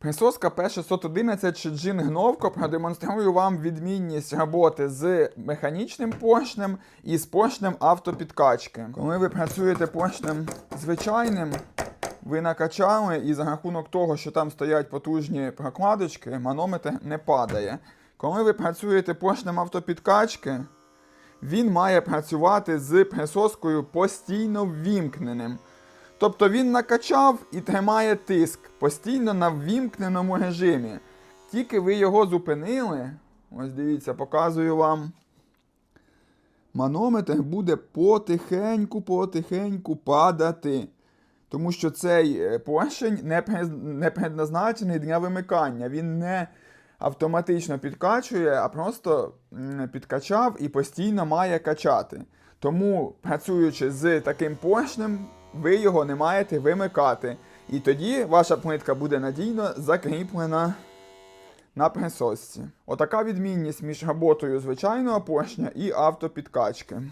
Присоска P611 Shijin Гновко продемонструю вам відмінність роботи з механічним поршнем і з поршнем автопідкачки. Коли ви працюєте поршнем звичайним, ви накачали, і за рахунок того, що там стоять потужні прокладочки, манометр не падає. Коли ви працюєте поршнем автопідкачки, він має працювати з присоскою постійно ввімкненим. Тобто він накачав і тримає тиск постійно на ввімкненому режимі. Тільки ви його зупинили, ось дивіться, показую вам. Манометр буде потихеньку-потихеньку падати. Тому що цей е, поршень не, предназначений для вимикання. Він не автоматично підкачує, а просто підкачав і постійно має качати. Тому, працюючи з таким поршнем, ви його не маєте вимикати. І тоді ваша плитка буде надійно закріплена на присосці. Отака відмінність між роботою звичайного поршня і автопідкачки.